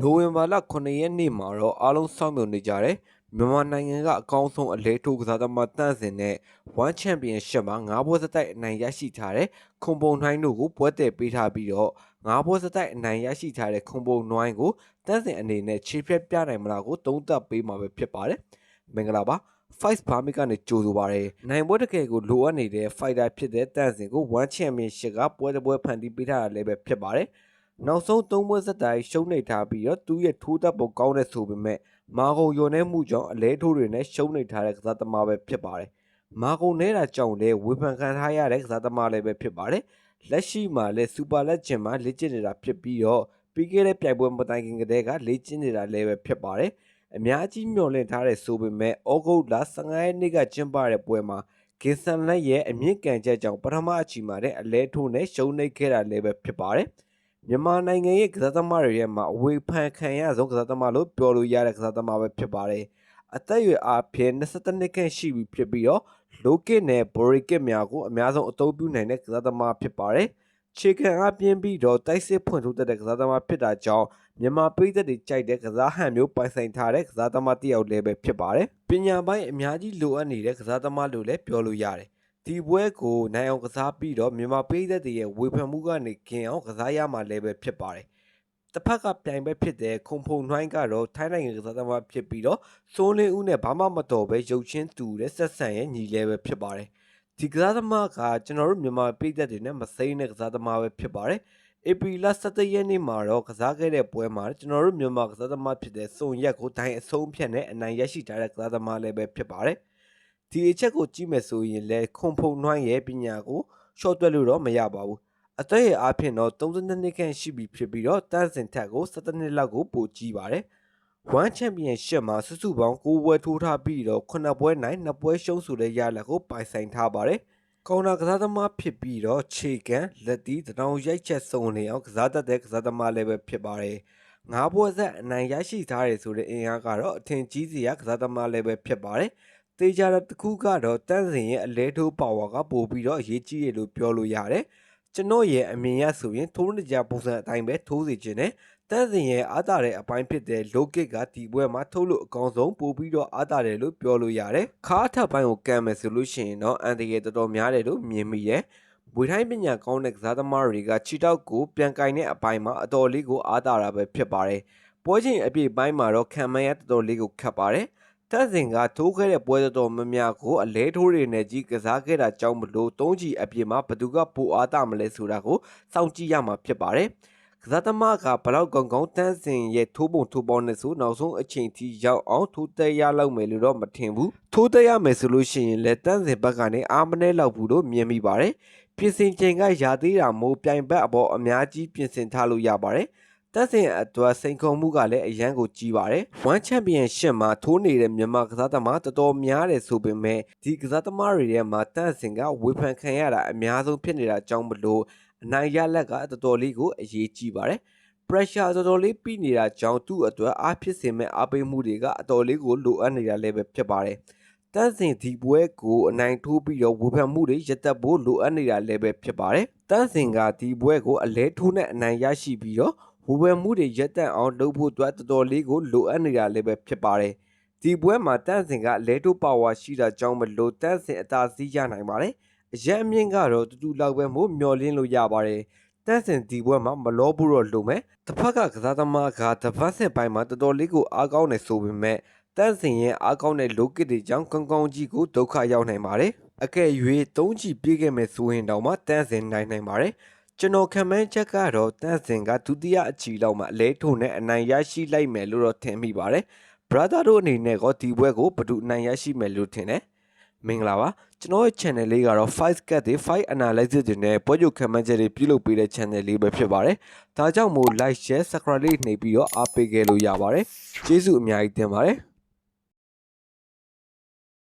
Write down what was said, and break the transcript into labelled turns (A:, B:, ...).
A: နိုဝင်ဘာလ9ရက်နေ့မှာတော့အားလုံးစောင့်မျှော်နေကြတယ်မြန်မာနိုင်ငံကအကောင်းဆုံးအလဲထိုးကစားသမားတန့်စင်နဲ့ One Championship မှာ၅ပွဲစတိုက်အနိုင်ရရှိထားတဲ့ခွန်ပုံနှိုင်းတို့ကိုပွဲတည်ပေးထားပြီးတော့၅ပွဲစတိုက်အနိုင်ရရှိထားတဲ့ခွန်ပုံနှိုင်းကိုတန့်စင်အနေနဲ့ခြေဖြတ်ပြနိုင်မလားကိုသုံးသပ်ပေးမှာပဲဖြစ်ပါတယ်မင်္ဂလာပါ Fight Barmik ကနေကြိုဆိုပါရယ်နိုင်ပွဲတကယ်ကိုလိုအပ်နေတဲ့ fighter ဖြစ်တဲ့တန့်စင်ကို One Championship ကပွဲတစ်ပွဲဖန်တီးပေးထားတာလည်းပဲဖြစ်ပါတယ် နောက်ဆုံးသုံးပွဲဆက်တိုင်ရှုံးနေထားပြီးတော့သူ့ရဲ့ထိုးသက်ပုံကောင်းတဲ့ဆိုပေမဲ့မာဂုံယွန်နေမှုကြောင့်အလဲထိုးတွေနဲ့ရှုံးနေထားတဲ့ကစားသမားပဲဖြစ်ပါတယ်။မာဂုံနေတာကြောင့်လည်းဝေဖန်ခံထားရတဲ့ကစားသမားလည်းပဲဖြစ်ပါတယ်။လက်ရှိမှာလည်းစူပါလက်ဂျင်မှာလေ့ကျင့်နေတာဖြစ်ပြီးတော့ပြီးခဲ့တဲ့ပြိုင်ပွဲမတိုင်ခင်ကတည်းကလေ့ကျင့်နေတာလည်းပဲဖြစ်ပါတယ်။အများကြီးမျှော်လင့်ထားတဲ့ဆိုပေမဲ့ဩဂုတ်လ15ရက်နေ့ကကျင်းပတဲ့ပွဲမှာဂင်ဆန်လက်ရဲ့အမြင့်ကန်ချက်ကြောင့်ပထမအချီမှာတဲ့အလဲထိုးနဲ့ရှုံးနေခဲ့တာလည်းပဲဖြစ်ပါတယ်။ မြန်မာနိုင်ငံရဲ့ကစားသမားတွေရဲ့မှာအဝေဖန်ခံရဆုံးကစားသမားလို့ပြောလို့ရတဲ့ကစားသမားပဲဖြစ်ပါတယ်။အသက်အရွယ်အားဖြင့်22နှစ်ခန့်ရှိပြီဖြစ်ပြီးတော့လိုကစ်နဲ့ဘော်ရီကစ်များကိုအများဆုံးအသုံးပြုနိုင်တဲ့ကစားသမားဖြစ်ပါတယ်။ခြေခံအားပြင်းပြီးတော့တိုက်စစ်ဖွင့်ထိုးတတ်တဲ့ကစားသမားဖြစ်တာကြောင့်မြန်မာပြည်သက်တွေကြိုက်တဲ့ကစားဟန်မျိုးပိုင်ဆိုင်ထားတဲ့ကစားသမားတစ်ယောက်လည်းပဲဖြစ်ပါတယ်။ပညာပိုင်းအများကြီးလိုအပ်နေတဲ့ကစားသမားလို့လည်းပြောလို့ရတယ်။ ဒီပွဲကိုနိုင်အောင်ကစားပြီးတော့မြန်မာပြည်သက်တွေရဲ့ဝေဖန်မှုကနေကင်းအောင်ကစားရမှာလည်းပဲဖြစ်ပါတယ်။တစ်ဖက်ကပြိုင်ပွဲဖြစ်တဲ့ခုံဖုံနှိုင်းကတော့ထိုင်းနိုင်ငံကစားသမားဖြစ်ပြီးတော့စိုးလင်းဦးနဲ့ဘာမှမတော်ပဲရုပ်ချင်းတူတဲ့ဆက်ဆံရဲ့ညီလည်းပဲဖြစ်ပါတယ်။ဒီကစားသမားကကျွန်တော်တို့မြန်မာပြည်သက်တွေနဲ့မစိမ့်တဲ့ကစားသမားပဲဖြစ်ပါတယ်။ AP လ17ရက်နေ့မှာတော့ကစားခဲ့တဲ့ပွဲမှာကျွန်တော်တို့မြန်မာကစားသမားဖြစ်တဲ့စုံရက်ကိုဒိုင်အဆုံးဖြတ်နဲ့အနိုင်ရရှိထားတဲ့ကစားသမားလည်းပဲဖြစ်ပါတယ်။ ဒီအချက်ကိုကြည့်မယ်ဆိုရင်လည်းခွန်ဖုံနှွိုင်းရဲ့ပညာကိုရှော့တွက်လို့တော့မရပါဘူးအသက်ရဲ့အားဖြင့်တော့32နှစ်ခန့်ရှိပြီဖြစ်ပြီးတော့တန်းစင်ထက်ကို17နှစ်လောက်ကိုပိုကြီးပါတယ် One Championship မှာစုစုပေါင်း9ပွဲထိုးထားပြီးတော့9ပွဲနိုင်2ပွဲရှုံးဆိုတဲ့ရလဒ်ကိုပိုင်ဆိုင်ထားပါတယ်ကောင်တာကစားသမားဖြစ်ပြီးတော့ခြေကန်လက်တီးတောင်ရိုက်ချက်စုံနေအောင်ကစားတတ်တဲ့ကစားသမားလည်းပဲဖြစ်ပါတယ်ငါးပွဲဆက်အနိုင်ရရှိထားတယ်ဆိုတဲ့အင်အားကတော့အထင်ကြီးစရာကစားသမားလည်းပဲဖြစ်ပါတယ်။ တေချာတဲ့တစ်ခုကတော့တန်းစင်ရဲ့အလဲထိုးပါဝါကပိုပြီးတော့အရေးကြီးတယ်လို့ပြောလို့ရတယ်။ကျွန်တော်ရဲ့အမြင်ရဆိုရင်ထိုးနေကြပုံစံအတိုင်းပဲထိုးစီခြင်းနဲ့တန်းစင်ရဲ့အားတာတဲ့အပိုင်းဖြစ်တဲ့ low kick ကဒီပွဲမှာထုတ်လို့အကောင်းဆုံးပိုပြီးတော့အားတာတယ်လို့ပြောလို့ရတယ်။ခါထပ်ပိုင်းကိုကမ်းမယ်ဆိုလို့ရှိရင်တော့အန်တရတော်တော်များတယ်လို့မြင်မိရဲ့။ဝေထိုင်းပညာကောင်းတဲ့ကစားသမားတွေကခြေတောက်ကိုပြန်ကင်တဲ့အပိုင်းမှာအတော်လေးကိုအားတာတာပဲဖြစ်ပါတယ်။ပွဲချင်းအပြည့်ပိုင်းမှာတော့ခံမရတော်တော်လေးကိုခတ်ပါတယ်။ တက်စင်ကထိုးခဲ့တဲ့ပွဲတော်တော်များများကိုအလဲထိုးတွေနဲ့ကြီးကစားခဲ့တာကြောင့်မလို့သုံးချီအပြည့်မှာဘသူကပိုအားတာမလဲဆိုတာကိုစောင့်ကြည့်ရမှာဖြစ်ပါတယ်။ကစားသမားကဘလောက်ကောင်းကောင်းတန်းစင်ရဲ့ထိုးပုံထိုးပေါင်းနဲ့ဆိုနောက်ဆုံးအချိန်ထိရောက်အောင်ထိုးတက်ရလောက်မယ်လို့တော့မထင်ဘူးထိုးတက်ရမယ်ဆိုလို့ရှိရင်လည်းတန်းစင်ဘက်ကနေအားမနှဲလောက်ဘူးလို့မြင်မိပါတယ်ပြင်ဆင်ချိန်ကရာသေးတာမို့ပြိုင်ဘက်အပေါ်အများကြီးပြင်ဆင်ထားလို့ရပါတယ် တက်စင်အတွက်စိန်ခုံမှုကလည်းအရန်ကိုကြီးပါတယ်။ One Championship မှာထိုးနေတဲ့မြန်မာကစားသမားတော်တော်များတယ်ဆိုပေမဲ့ဒီကစားသမားတွေထဲမှာတက်စင်ကဝေဖန်ခံရတာအများဆုံးဖြစ်နေတာကြောင့်မလို့အနိုင်ရလက်ကတော်တော်လေးကိုအရေးကြီးပါတယ်။ pressure တော်တော်လေးပြီးနေတာကြောင့်သူ့အတွက်အားဖြစ်စေမဲ့အားပေးမှုတွေကအတော်လေးကိုလိုအပ်နေတာလည်းပဲဖြစ်ပါတယ်။တန်းစင်ဒီပွဲကိုအနိုင်ထိုးပြီးတော့ဝေဖန်မှုတွေရပ်တန့်ဖို့လိုအပ်နေတာလည်းပဲဖြစ်ပါတယ်။တန်းစင်ကဒီပွဲကိုအလဲထိုးနဲ့အနိုင်ရရှိပြီးတော့ ဝေဖန်မှုတွေရပ်တန့်အောင်လုပ်ဖို့အတွက်တော်တော်လေးကိုလိုအပ်နေတာလည်းပဲဖြစ်ပါတယ်။ဒီပွဲမှာတန်းစင်ကလဲထိုးပါဝါရှိတာကြောင့်မလို့တန်းစင်အသာစီးရနိုင်ပါတယ်။အရက်အမြင့်ကတော့တူတူလောက်ပဲမို့မျောလင်းလို့ရပါတယ်။တန်းစင်ဒီပွဲမှာမလောဘူးတော့လိုမယ်။တစ်ဖက်ကကစားသမားကတပတ်စစ်ပိုင်းမှာတော်တော်လေးကိုအားကောင်းနေဆိုပေမဲ့တန်းစင်ရဲ့အားကောင်းတဲ့လိုကစ်တွေကြောင့်ကောင်းကောင်းကြီးကိုဒုက္ခရောက်နိုင်ပါတယ်။အကယ်၍သုံးချီပြေးခဲ့မယ်ဆိုရင်တောင်မှတန်းစင်နိုင်နိုင်ပါတယ်။ ကျွန်တော်ခံမှန်းချက်ကတော့တန်းစင်ကဒုတိယအချီလောက်မှအလဲထုံနဲ့အနိုင်ရရှိလိုက်မယ်လို့တော့ထင်မိပါတယ်။ brother တို့အနေနဲ့ကောဒီပွဲကိုဘယ်သူအနိုင်ရရှိမယ်လို့ထင်တယ်။မင်္ဂလာပါကျွန်တော်ရဲ့ channel လေးကတော့ fight cut တွေ fight analysis တွေနဲ့ပွဲချုပ်ခံမှန်းချက်တွေပြုလုပ်ပေးတဲ့ channel လေးပဲဖြစ်ပါတယ်။ဒါကြောင့်မို့ like share subscribe လေးနှိပ်ပြီးတော့အားပေးခဲ့လို့ရပါတယ်။ကျေးဇူးအများကြီးတင်ပါတယ်။